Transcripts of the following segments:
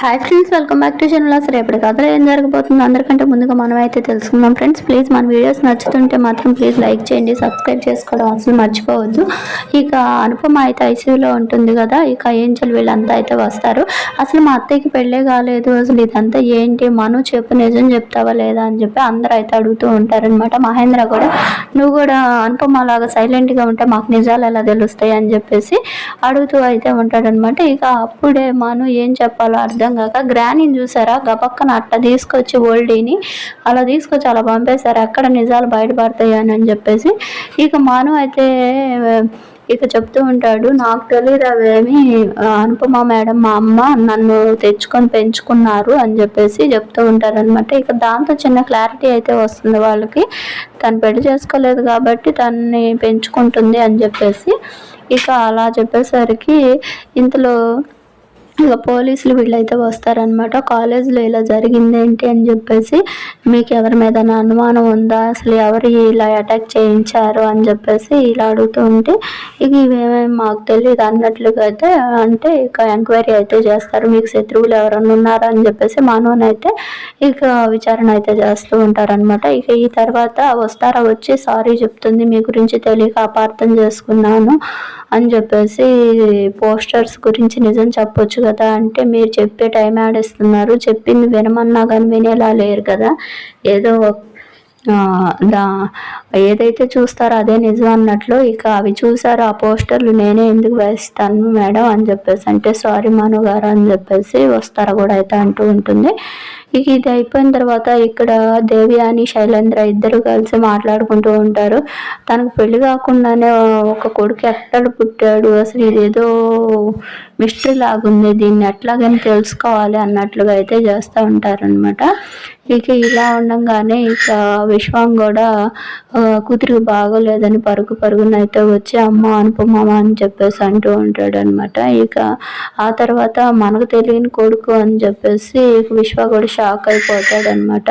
Hi friends welcome back to channel అసలు రేపటి కథలో ఏం జరగబోతుందో అందరికంటే ముందుగా మనం అయితే తెలుసుకుందాం. ఫ్రెండ్స్ ప్లీజ్ మన వీడియోస్ నచ్చుతుంటే మాత్రం ప్లీజ్ లైక్ చేయండి సబ్స్క్రైబ్ చేసుకోవడం అసలు మర్చిపోవద్దు. ఇక అనుపమ అయితే ఐసీయూలో ఉంటుంది కదా ఇక ఏంజల్ వీళ్ళంతా అయితే వస్తారు. అసలు మా అత్తయ్యకి పెళ్ళే కాలేదు అసలు ఇదంతా ఏంటి మను చెప్పు నిజం చెప్తావా లేదా అని చెప్పి అందరూ అయితే అడుగుతూ ఉంటారనమాట మహేంద్ర కూడా నువ్వు కూడా అనుపమ లాగా సైలెంట్గా ఉంటే మాకు నిజాలు ఎలా తెలుస్తాయి అని చెప్పేసి అడుగుతూ అయితే ఉంటాడనమాట ఇక అప్పుడే మను ఏం చెప్పాలో అర్థం కాక గ్రానీని చూసారా? గబక్కన అట్ట తీసుకొచ్చి ఓల్డీని అలా తీసుకొచ్చి అలా పంపేశారు. ఎక్కడ నిజాలు బయటపడతాయి అని చెప్పేసి. ఇక మాను అయితే ఇక చెప్తూ ఉంటాడు నాకు తెలియదు అవేమి అనుపమ మేడం మా అమ్మ నన్ను తెచ్చుకొని పెంచుకున్నారు అని చెప్పేసి చెప్తూ ఉంటారనమాట ఇక దాంతో చిన్న క్లారిటీ అయితే వస్తుంది వాళ్ళకి. తను పెళ్ళి చేసుకోలేదు కాబట్టి తన్ని పెంచుకుంటుంది అని చెప్పేసి. ఇక అలా చెప్పేసరికి ఇంతలో ఇక పోలీసులు వీళ్ళైతే వస్తారనమాట కాలేజీలో ఇలా జరిగిందేంటి అని చెప్పేసి మీకు ఎవరి మీద అనుమానం ఉందా? అసలు ఎవరు ఇలా అటాక్ చేయించారు అని చెప్పేసి ఇలా అడుగుతూ ఉంటే ఇక ఇవేమేమి మాకు తెలియదు అన్నట్లుగా అయితే అంటే ఇక ఎంక్వైరీ అయితే చేస్తారు. మీకు శత్రువులు ఎవరన్నా ఉన్నారా అని చెప్పేసి మనోనైతే ఇక విచారణ అయితే చేస్తూ ఉంటారనమాట ఇక ఈ తర్వాత వస్తారా వచ్చి సారీ చెప్తుంది మీ గురించి తెలియక అపార్థం చేసుకున్నాను అని చెప్పేసి పోస్టర్స్ గురించి నిజం చెప్పొచ్చు కదా? అంటే మీరు చెప్పే టైం ఆడేస్తున్నారు చెప్పింది వినమన్నా కానీ వినేలా లేరు కదా? ఏదో దా ఏదైతే చూస్తారో అదే నిజం అన్నట్లు ఇక అవి చూసారు ఆ పోస్టర్లు నేనే ఎందుకు వేస్తాను మేడం అని చెప్పేసి అంటే సారీ మను గారు అని చెప్పేసి వస్తారా కూడా అయితే అంటూ ఉంటుంది. ఇక ఇది అయిపోయిన తర్వాత ఇక్కడ దేవి అని శైలేంద్ర ఇద్దరు కలిసి మాట్లాడుకుంటూ ఉంటారు. తనకు పెళ్ళి కాకుండానే ఒక కొడుకు ఎక్కడ పుట్టాడు? అసలు ఇదేదో మిస్టరీ లాగుంది. దీన్ని ఎట్లాగని తెలుసుకోవాలి అన్నట్లుగా అయితే చేస్తూ ఉంటారనమాట ఇక ఇలా ఉండగానే ఇక విశ్వం కూడా కూతురికి బాగోలేదని పరుగు పరుగున అయితే వచ్చి అమ్మ అనుపమ్మ అని చెప్పేసి అంటూ ఉంటాడు అనమాట ఇక ఆ తర్వాత మనకు తెలియని కొడుకు అని చెప్పేసి విశ్వ కూడా షాక్ అయిపోతాడు అనమాట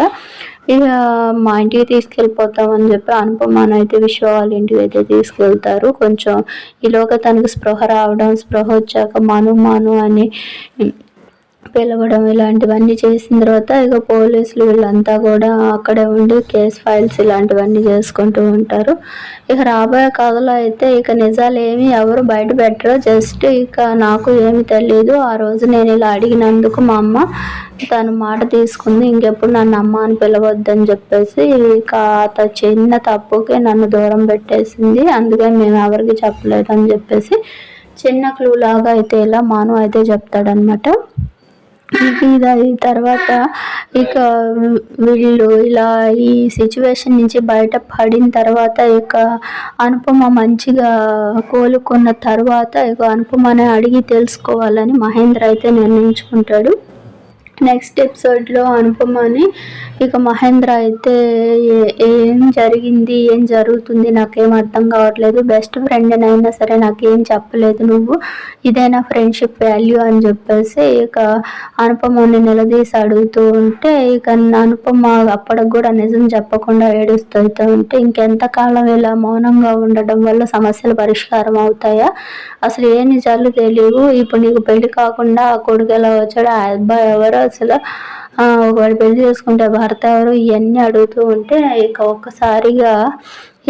ఇక మా ఇంటికి తీసుకెళ్ళిపోతామని చెప్పి అనుపమాన్ అయితే విశ్వ వాళ్ళ ఇంటికి అయితే తీసుకెళ్తారు. కొంచెం ఈలోగా తనకు స్పృహ రావడం స్పృహ వచ్చాక మను మను అని పిలవడం ఇలాంటివన్నీ చేసిన తర్వాత ఇక పోలీసులు వీళ్ళంతా కూడా అక్కడే ఉండి కేస్ ఫైల్స్ ఇలాంటివన్నీ చేసుకుంటూ ఉంటారు. ఇక రాబోయే కథలో అయితే ఇక నిజాలు ఏమి ఎవరు బయట పెట్టరు. జస్ట్ ఇక నాకు ఏమి తెలియదు ఆ రోజు నేను ఇలా అడిగినందుకు మా అమ్మ తను మాట తీసుకుంది. ఇంకెప్పుడు నన్ను అమ్మ అని పిలవద్దని చెప్పేసి ఇక అత చిన్న తప్పుకి నన్ను దూరం పెట్టేసింది. అందుకే మేము ఎవరికి చెప్పలేదు అని చెప్పేసి చిన్న క్లూ లాగా అయితే ఇలా మాను అయితే చెప్తాడనమాట ఇది తర్వాత ఇక వీళ్ళు ఇలా ఈ సిచ్యువేషన్ నుంచి బయట పడిన తర్వాత ఇక అనుపమ మంచిగా కోలుకున్న తర్వాత ఇక అనుపమని అడిగి తెలుసుకోవాలని మహేంద్ర అయితే నిర్ణయించుకుంటాడు. నెక్స్ట్ ఎపిసోడ్లో అనుపమని ఇక మహేంద్ర అయితే ఏం జరిగింది ఏం జరుగుతుంది నాకేం అర్థం కావట్లేదు. బెస్ట్ ఫ్రెండ్ అయినా సరే నాకేం చెప్పలేదు నువ్వు. ఇదే నా ఫ్రెండ్షిప్ వాల్యూ అని చెప్పేసి ఇక అనుపమని నిలదీసి అడుగుతూ ఉంటే ఇక అనుపమ అప్పటికి కూడా నిజం చెప్పకుండా ఏడుస్తూ ఉంటే ఇంకెంతకాలం ఇలా మౌనంగా ఉండడం వల్ల సమస్యలు పరిష్కారం అవుతాయా? అసలు ఏ నిజాలు తెలియవు. ఇప్పుడు నీకు పెళ్ళి కాకుండా ఆ కొడుకు ఎలా వచ్చాడు ఆ అబ్బాయి ఎవరో అసలు వాడు పెళ్ళి చేసుకుంటే భర్త ఎవరు? ఇవన్నీ అడుగుతూ ఉంటే ఇక ఒక్కసారిగా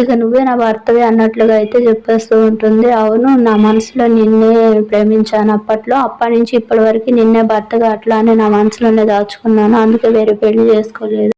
ఇక నువ్వే నా భర్తవే అన్నట్లుగా అయితే చెప్పేస్తూ ఉంటుంది. అవును నా మనసులో నిన్నే ప్రేమించాను అప్పట్లో. అప్పటి నుంచి ఇప్పటి వరకు నిన్నే భర్తగా అట్లానే నా మనసులోనే దాచుకున్నాను. అందుకే వేరే పెళ్ళి చేసుకోలేదు.